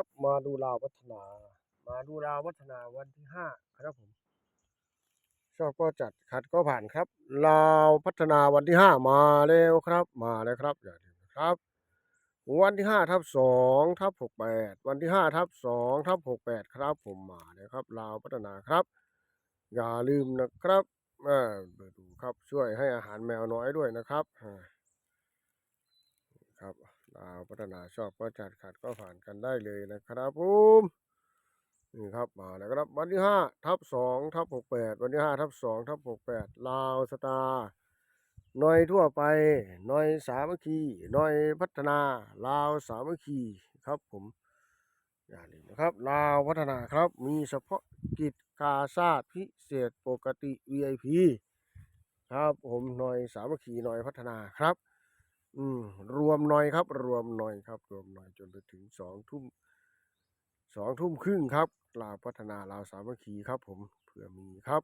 ครับมาดูลาวพัฒนา มาดูลาวพัฒนาวันที่ห้าครับผมชอบก็จัดขัดก็ผ่านครับ ลาวพัฒนาวันที่ห้ามาแล้วครับ มาแล้วครับอย่าลืมนะครับ วันที่ห้าทับสองทับหกแปดวันที่ห้าทับสองทับหกแปดครับ ผมมาแล้วครับ ลาวพัฒนาครับ อย่าลืมนะครับอ่าเปิดดูครับช่วยให้อาหารแมวน้อยด้วยนะครับครับ พัฒนาชอบก็จัดขัดก็ผ่านกันได้เลยนะครับผมนี่ครับมาแล้วครับวันที่ห้าทับสองทับหกแปดวันที่ห้าทับสองทับหกแปดลาวสตาร์หน่อยทั่วไปหน่อยสามัคคีหน่อยพัฒนาลาวสามัคคีครับผมอย่าลืมนะครับลาวพัฒนาครับมีเฉพาะกิจกาชาติพิเศษปกติ VIP ครับผมหน่อยสามัคคีหน่อยพัฒนาครับ อืม รวมหน่อยครับ รวมหน่อยครับ รวมหน่อยจนไปถึงสองทุ่มสองทุ่มครึ่งครับลาวพัฒนาลาวสามัคคีครับ ผมเผื่อมีครับ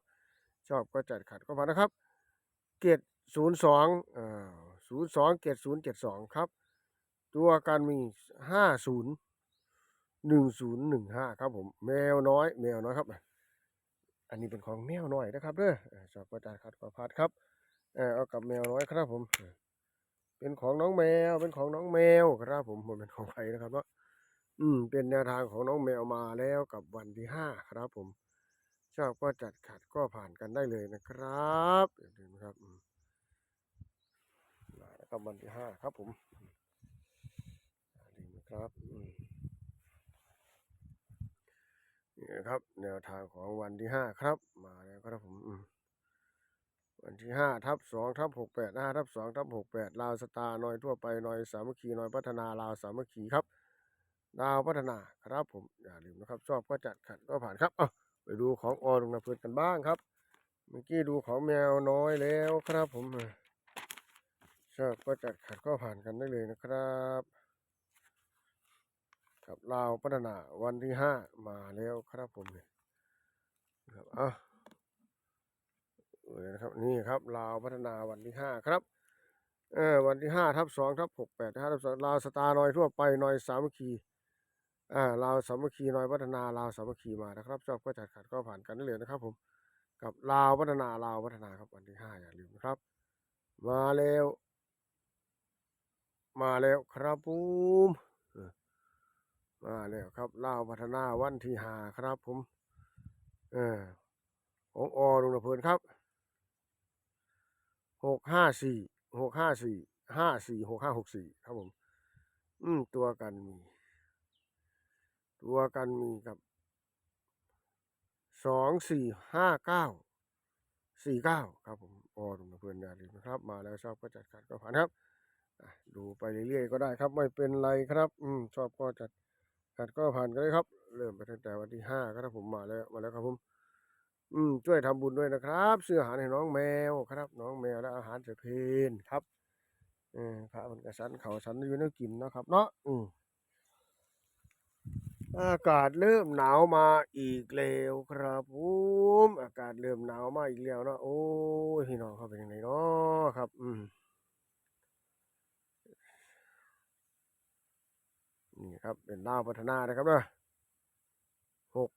ชอบก็จัดขัดก็มานะครับ เกตศูนย์สองอ่าศูนย์สองเกตศูนย์เจ็ดสองครับ ตัวการมีห้าศูนย์หนึ่งศูนย์หนึ่งห้าครับ ผม แมวน้อย แมวน้อยครับ อันนี้เป็นของแมวน้อยนะครับเด้อชอบประจานขัดประพัดครับเออเอากับแมวน้อยครับผม เป็นของน้องแมว เป็นของน้องแมวครับผมมันเป็นของใครนะครับเนาะอืม เป็นแนวทางของน้องแมวมาแล้วกับวันที่ห้าครับผม ชอบก็จัดขัดก็ผ่านกันได้เลยนะครับอย่าลืมนะครับมาแล้วครับวันที่ห้าครับผมอย่าลืมนะครับนี่นะครับ แนวทางของวันที่ห้าครับ มาแล้วครับผมอืม วันที่ห้าทับสองทับหกแปดห้าทับสองทับหกแปดลาวสตาร์น้อยทั่วไปน้อยสามัคคีน้อยพัฒนาลาวสามัคคีครับลาวพัฒนาครับผมอย่าลืมนะครับ ชอบก็จัดขัดก็ผ่านครับเอาไปดูของอรุณเพื่อนกันบ้างครับ เมื่อกี้ดูของแมวน้อยแล้วครับผมชอบก็จัดขัดก็ผ่านกันได้เลยนะครับครับลาวพัฒนาวันที่ห้ามาแล้วครับผมเนี่ยครับอะ เลยนะครับนี่ครับลาวพัฒนาวันที่ห้าครับเออวันที่ห้าทับสองทับหกแปดห้าทับสองลาวสตาร์นอยทั่วไปนอยสามัคคีอ่าลาวสามัคคีนอยพัฒนาลาวสามัคคีมานะครับชอบก็จัดขัดก็ผ่านกันได้เลยนะครับ ผมกับลาวพัฒนาลาวพัฒนาครับวันที่ห้าอย่าลืมนะครับ มาแล้ว มาแล้วครับผมมาแล้วครับลาวพัฒนาวันที่ห้าครับ ผม เออของอลุงนเพลินครับ หกห้าสี่หกห้าสี่ห้าสี่หกห้าหกสี่ครับผม อืม ตัวกันมี ตัวกันมีกับสองสี่ห้าเก้าสี่เก้าครับผมอลุงนเพลินอย่าลืมนะครับ มาแล้วชอบก็จัดการก็ผ่านครับดูไปเรื่อยๆก็ได้ครับ ไม่เป็นไรครับ อืมชอบก็จัดขัดก็ผ่านกันเลยครับ เริ่มไปตั้งแต่วันที่ห้าครับผมมาแล้วมาแล้วครับผม อืมช่วยทำบุญด้วยนะครับซื้ออาหารให้น้องแมวครับ น้องแมวและอาหารเสเพนครับเออพระมันกระสันเขาสันอยู่ในกินนะครับ เนาะอืมอากาศเริ่มหนาวมาอีกแล้วครับผมอากาศเริ่มหนาวมาอีกแล้วเนาะโอ้ยพี่น้องเขาเป็นยังไงเนาะครับ อืมนี่ครับเป็นดาวพัฒนานะครับเนาะหก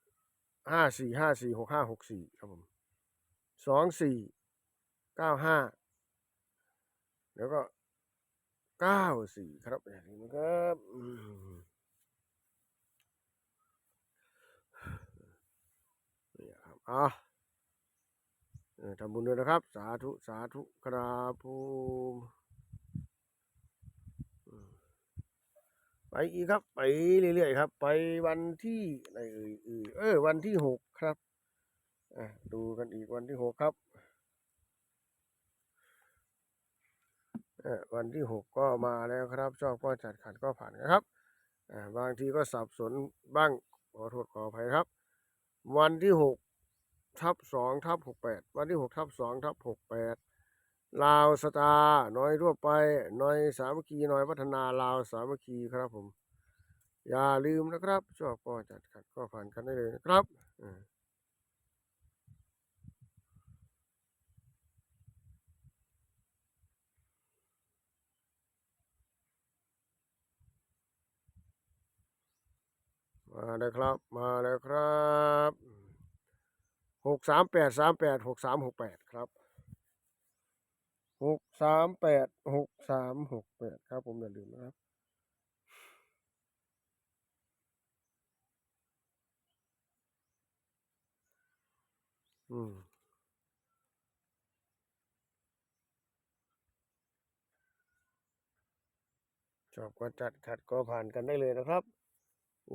ห้าสี่ห้าสี่หกห้าหกสี่ครับผมสองสี่เก้าห้าแล้วก็เก้าสี่ครับอย่างนี้นะครับนี่ครับอะเออทำบุญด้วยนะครับ สาธุ สาธุ ครับผมอืม ไปอีกครับ ไปเรื่อยๆครับ ไปวันที่อะไรเอ่ยเอ่ยเออ วันที่หกครับอะดูกันอีกวันที่หกครับวันที่หกก็มาแล้วครับชอบก็จัดขัดก็ผ่านนะครับบางทีก็สับสนบ้างขอโทษขออภัยครับ วันที่หกทับสองทับหกแปดวันที่หกทับสองทับหกแปด ลาวสตาร์น้อยทั่วไปน้อยสามัคคีน้อยพัฒนาลาวสามัคคีครับผม อย่าลืมนะครับชอบก็จัดขัดก็ผ่านกันได้เลยนะครับมาเลยครับ มาเลยครับหกสามแปดสามแปดหกสามหกแปดครับ หกสามแปดหกสามหกแปดครับผมอย่าลืมนะครับอืมชอบก็จัดขัดก็ผ่านกันได้เลยนะครับ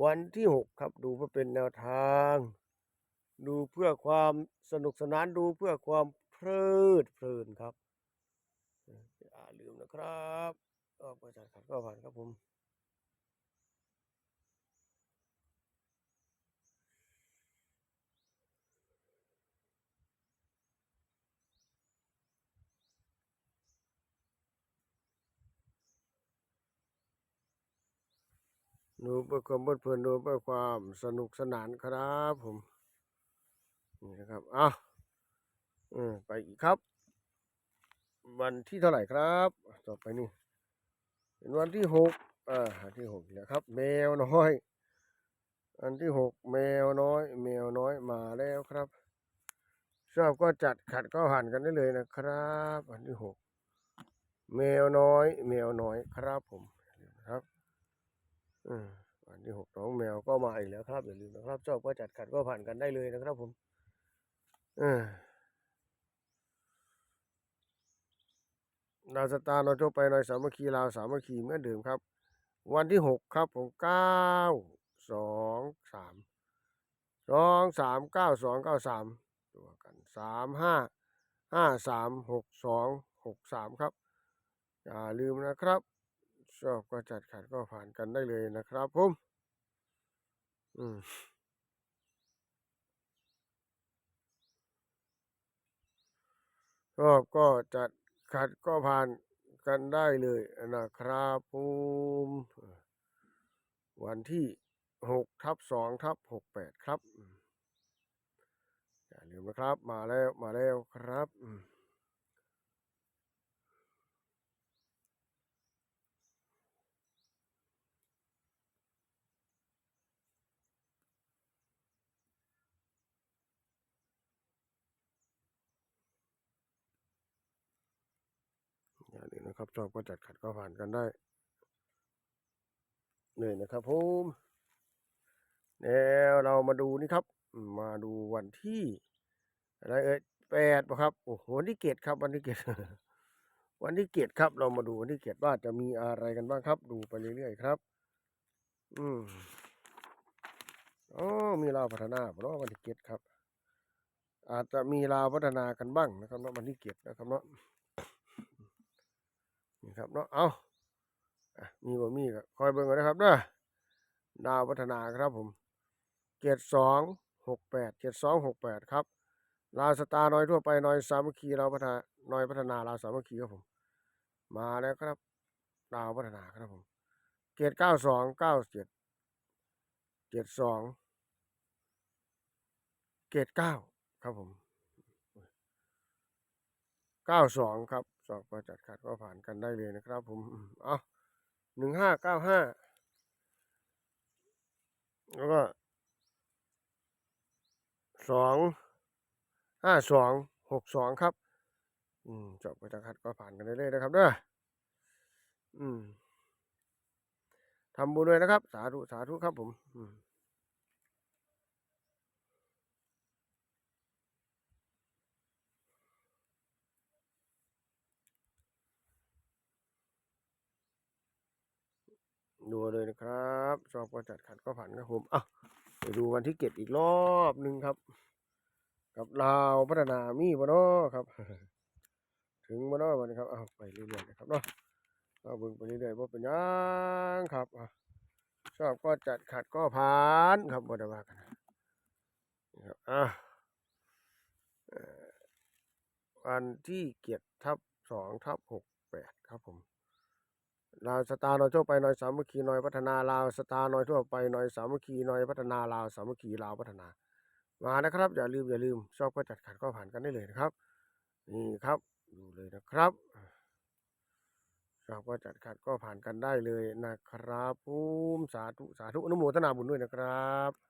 วันที่หกครับดูเพื่อเป็นแนวทาง ดูเพื่อความสนุกสนานดูเพื่อความเพลิดเพลินครับ อย่าลืมนะครับชอบก็จัดขัดก็ผ่านครับผมดูเพื่อความเพลิดเพลินดูเพื่อความสนุกสนานครับผม นี่นะครับอะอืมไปอีกครับ วันที่เท่าไหร่ครับ ต่อไปนี่เป็นวันที่หกอ่าที่หกอีกแล้วครับ แมวน้อย อันที่หกแมวน้อย แมวน้อยมาแล้วครับ ชอบก็จัดขัดก็หันกันได้เลยนะครับอันที่หกแมวน้อย แมวน้อยครับผมนะครับอืมวันที่หกน้องแมวก็มาอีกแล้วครับอย่าลืมนะครับ ชอบก็จัดขัดก็ผ่านกันได้เลยนะครับผม อืม ดาวสตาร์เราจบไปหน่อยสามัคคีลาวสามัคคีเหมือนเดิมครับ วันที่หกครับผมเก้าสองสามสองสามเก้าสองเก้าสามตัวกันสามห้าห้าสามหกสองหกสามครับ อย่าลืมนะครับ ชอบก็จัดขัดก็ผ่านกันได้เลยนะครับผมอืมชอบก็จัด ขัดก็ผ่านกันได้เลยนะครับผมวันที่หกทับสองทับหกแปดครับอืมอย่าลืมนะครับ มาแล้วมาแล้วครับอืมอย่าลืม นะครับ ชอบก็จัดขัดก็ผ่านกันได้เลยนะครับผมแล้วเรามาดูนี่ครับ มาดูวันที่ อะไรเอ่ยแปดป่ะครับ โอ้โหวันที่เกตครับ วันที่เกตวันที่เกตครับ เรามาดูวันที่เกตว่าจะมีอะไรกันบ้างครับ ดูไปเรื่อยๆครับ อืมอ๋อมีลาวพัฒนาเพราะวันที่เกตครับ อาจจะมีลาวพัฒนากันบ้างนะครับเนาะวันที่เกตนะครับเนาะ ครับเนาะเอามีบ่มีก็คอยเบิ่งกันนะครับเด้อดาวพัฒนาครับผมเกตสองหกแปดเจ็ดสองหกแปดครับลาวสตาร์น้อยทั่วไปน้อยสามัคคีเราพัฒนาน้อยพัฒนาลาวสามัคคีครับผม มาแล้วครับลาวพัฒนาครับผมเกตเก้าสองเก้าเจ็ดเจ็ดสองเกตเก้าครับผมเก้าสองครับสอบก็จัดขัดก็ผ่านกันได้เลยนะครับ ผมเอาหนึ่งห้าเก้าห้าแล้วก็สองห้าสองหกสองครับ อืมจบก็จัดขัดก็ผ่านกันได้เลยนะครับเด้ออืมทำบุญด้วยนะครับ สาธุสาธุครับผม อืม ดูเลยนะครับชอบก็จัดขัดก็ผ่านครับผมอะไปดูวันที่เก็บอีกรอบหนึ่งครับ กับลาวพัฒนามีบ่เนาะครับ ถึงบ่เนาะวันนี้ครับเอาไปเรื่อยๆนะครับเนาะเอาเบิ่งไปเรื่อยๆว่าเป็นยังครับอะชอบก็จัดขัดก็ผ่านครับบ่ได้ว่ากันนี่ครับอะวันที่เกียรติทับสองทับหกแปดครับผม ลาวสตาร์นอยทั่วไปนอยสามัคคีนอยพัฒนาลาวสตาร์นอยทั่วไปนอยสามัคคีนอยพัฒนาลาวสามัคคีลาวพัฒนา มานะครับ อย่าลืมอย่าลืมชอบก็จัดขัดก็ผ่านกันได้เลยนะครับนี่ครับดูเลยนะครับชอบก็จัดขัดก็ผ่านกันได้เลยนะครับภูมิสาธุสาธุอนุโมทนาบุญด้วยนะครับ